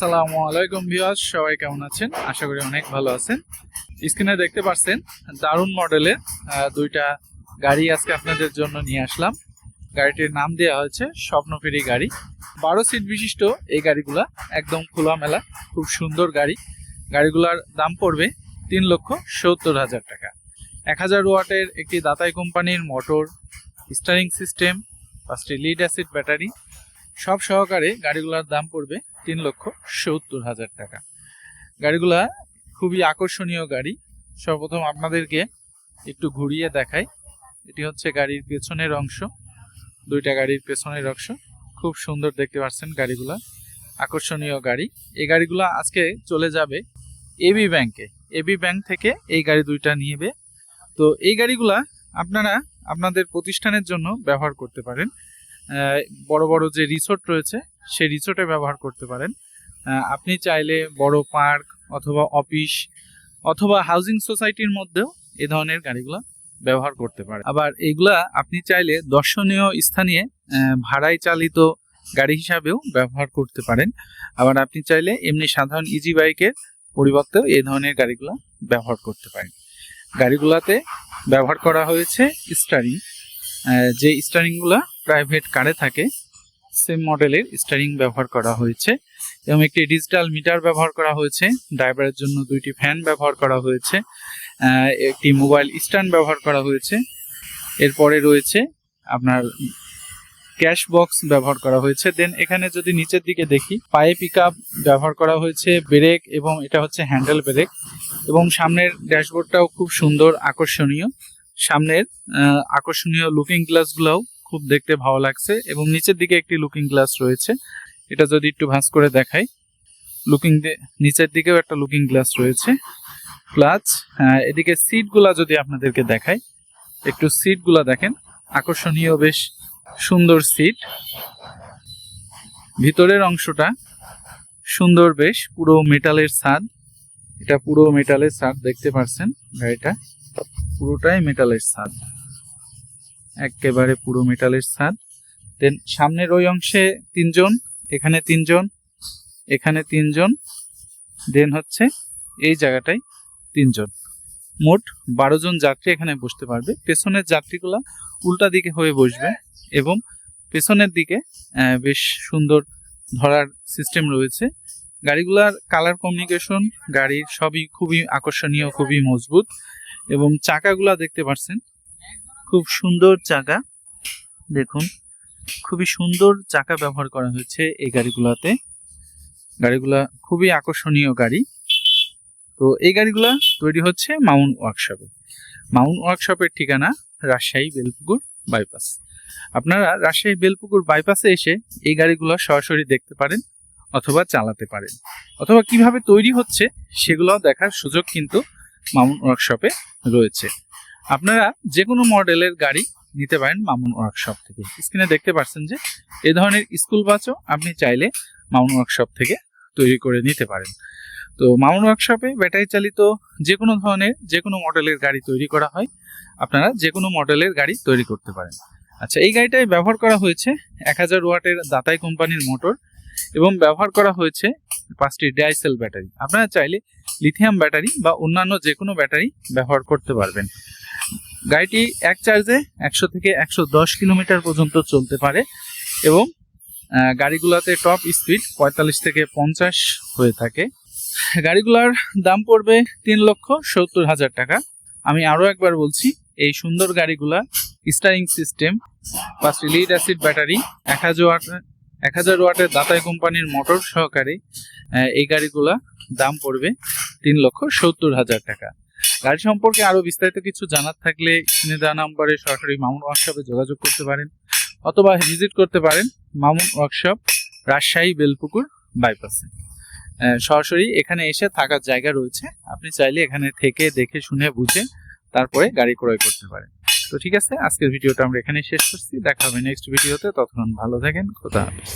আসসালামু আলাইকুম ভিউয়ার্স, সবাই কেমন আছেন? আশা করি অনেক ভালো আছেন। স্ক্রিনে দেখতে পাচ্ছেন দারুণ মডেলের দুইটা গাড়ি আজকে আপনাদের জন্য নিয়ে আসলাম। গাড়িটির নাম দেওয়া হয়েছে স্বপ্নফেরি গাড়ি। বারো সিট বিশিষ্ট এই গাড়িগুলা, একদম খোলামেলা, খুব সুন্দর গাড়ি। গাড়িগুলার দাম পড়বে তিন লক্ষ সত্তর হাজার টাকা। এক হাজার ওয়াটের একটি দাতাই কোম্পানির মোটর স্টারিং সিস্টেম পাঁচটি লিড অ্যাসিড ব্যাটারি সব সহকারে গাড়িগুলোর দাম পড়বে তিন লক্ষ সত্তর হাজার টাকা। গাড়িগুলা খুবই আকর্ষণীয় গাড়ি। সর্বপ্রথম আপনাদেরকে একটু ঘুরিয়ে দেখাই। এটি হচ্ছে গাড়ির পেছনের অংশ। দুইটা গাড়ির পেছনের অংশ। খুব সুন্দর দেখতে পাচ্ছেন গাড়িগুলা। আকর্ষণীয় গাড়ি। এই গাড়িগুলো আজকে চলে যাবে এবি ব্যাংকে এবি ব্যাংক থেকে এই গাড়ি দুইটা নিয়েবে তো এই গাড়িগুলা আপনারা আপনাদের প্রতিষ্ঠানের জন্য ব্যবহার করতে পারেন। বড় বড় যে রিসোর্ট রয়েছে, সেই রিসোর্টে ব্যবহার করতে পারেন। আপনি চাইলে বড় পার্ক অথবা অফিস অথবা হাউজিং সোসাইটির মধ্যেও এ ধরনের গাড়িগুলো ব্যবহার করতে পারেন। আবার এগুলা আপনি চাইলে দর্শনীয় স্থানীয় ভাড়ায় চালিত গাড়ি হিসাবেও ব্যবহার করতে পারেন। আবার আপনি চাইলে এমনি সাধারণ ইজি বাইকের পরিবর্তেও এই ধরনের গাড়িগুলো ব্যবহার করতে পারেন। গাড়িগুলোতে ব্যবহার করা হয়েছে স্টারিং যে স্টারিংগুলো প্রাইভেট কারে থাকে। সেম মডেলের স্টারিং ব্যবহার করা হয়েছে এবং একটি ডিজিটাল মিটার ব্যবহার করা হয়েছে। ড্রাইভারের জন্য দুইটি ফ্যান ব্যবহার করা হয়েছে। একটি মোবাইল স্ট্যান্ড ব্যবহার করা হয়েছে। এরপরে রয়েছে আপনার ক্যাশ বক্স ব্যবহার করা হয়েছে। দেন এখানে যদি নিচের দিকে দেখি, পায়ে পিক ব্যবহার করা হয়েছে ব্রেক এবং এটা হচ্ছে হ্যান্ডেল ব্রেক এবং সামনের ড্যাশবোর্ডটাও খুব সুন্দর, আকর্ষণীয়। সামনের আকর্ষণীয় লুকিং গ্লাসগুলোও খুব দেখতে ভালো লাগছে এবং নিচের দিকে একটি লুকিং গ্লাস রয়েছে। এটা যদি একটু ভাঁজ করে দেখাই। লুকিং নিচের দিকেও একটা লুকিং গ্লাস রয়েছে। প্লাস এদিকে সিটগুলা যদি আপনাদেরকে দেখাই, একটু সিটগুলা দেখেন। আকর্ষণীয় বেশ সুন্দর সিট ভিতরের অংশটা সুন্দর বেশ, পুরো মেটালের ছাদ। এটা পুরো মেটালের ছাদ, দেখতে পাচ্ছেন গাড়িটা পুরোটাই মেটালের ছাদ। একেবারে পুরো মেটালের ছাদ দেন সামনের ওই অংশে তিনজন, এখানে তিনজন এখানে তিনজন দেন হচ্ছে এই জায়গাটায় তিনজন। মোট বারো জন যাত্রী এখানে বসতে পারবে। পেছনের যাত্রীগুলা উল্টা দিকে হয়ে বসবে এবং পেছনের দিকে বেশ সুন্দর ধরার সিস্টেম রয়েছে। গাড়িগুলার কালার কমিউনিকেশন গাড়ির সবই খুবই আকর্ষণীয়, খুবই মজবুত এবং চাকাগুলা দেখতে পাচ্ছেন খুব সুন্দর চাকা। দেখুন, খুবই সুন্দর চাকা ব্যবহার করা হয়েছে এই গাড়িগুলাতে। গাড়িগুলা খুবই আকর্ষণীয় গাড়ি। তো এই গাড়িগুলা তৈরি হচ্ছে মাউন্ট ওয়ার্কশপে। মাউন্ট ওয়ার্কশপের ঠিকানা রাজশাহী বেলপুকুর বাইপাস। আপনারা রাজশাহী বেলপুকুর বাইপাসে এসে এই গাড়িগুলো সরাসরি দেখতে পারেন অথবা চালাতে পারেন। অথবা কীভাবে তৈরি হচ্ছে সেগুলো দেখার সুযোগ কিন্তু মামুন ওয়ার্কশপে রয়েছে। আপনারা যে কোনো মডেলের গাড়ি নিতে পারেন মামুন ওয়ার্কশপ থেকে। স্ক্রিনে দেখতে পাচ্ছেন যে এ ধরনের স্কুল বাসও আপনি চাইলে মামুন ওয়ার্কশপ থেকে তৈরি করে নিতে পারেন। তো মামুন ওয়ার্কশপে ব্যাটারি চালিত যে কোনো ধরনের যে কোনো মডেলের গাড়ি তৈরি করা হয়, আপনারা যে কোনো মডেলের গাড়ি তৈরি করতে পারেন। আচ্ছা এই গাড়িটায় ব্যবহার করা হয়েছে এক হাজার ওয়াটের দাতাই কোম্পানির মোটর এবং ব্যবহার করা হয়েছে পাঁচটি ডাইসেল ব্যাটারি আপনারা চাইলে লিথিয়াম ব্যাটারি বা অন্যান্য যে কোনো ব্যাটারি ব্যবহার করতে পারবেন। গাড়িটি এক চার্জে একশো থেকে একশো দশ কিলোমিটার পর্যন্ত চলতে পারে এবং গাড়িগুলোতে টপ স্পিড পঁয়তাল্লিশ থেকে পঞ্চাশ হয়ে থাকে। গাড়িগুলোর দাম পড়বে তিন লক্ষ সত্তর হাজার টাকা। আমি আরও একবার বলছি, এই সুন্দর গাড়িগুলা স্টারিং সিস্টেম পাঁচটি লিড অ্যাসিড ব্যাটারি এক হাজার ওয়াট, এক হাজার ওয়াটের দাতাই কোম্পানির মোটর সহকারে এই গাড়িগুলা দাম পড়বে তিন লক্ষ সত্তর হাজার টাকা। গাড়ি সম্পর্কে আরও বিস্তারিত কিছু জানার থাকলে স্ক্রিনে দেওয়া নম্বরে সরাসরি মামুন ওয়ার্কশপে যোগাযোগ করতে পারেন অথবা ভিজিট করতে পারেন মামুন ওয়ার্কশপ রাজশাহী, বেলপুকুর বাইপাসে সরাসরি এখানে এসে থাকার জায়গা রয়েছে। আপনি চাইলে এখানে থেকে দেখে শুনে বুঝে তারপরে গাড়ি ক্রয় করতে পারেন। তো ঠিক আছে, আজকের ভিডিওটা আমরা এখানে শেষ করছি। দেখা হবে নেক্সট ভিডিওতে ততক্ষণ ভালো থাকেন। হাফেজ।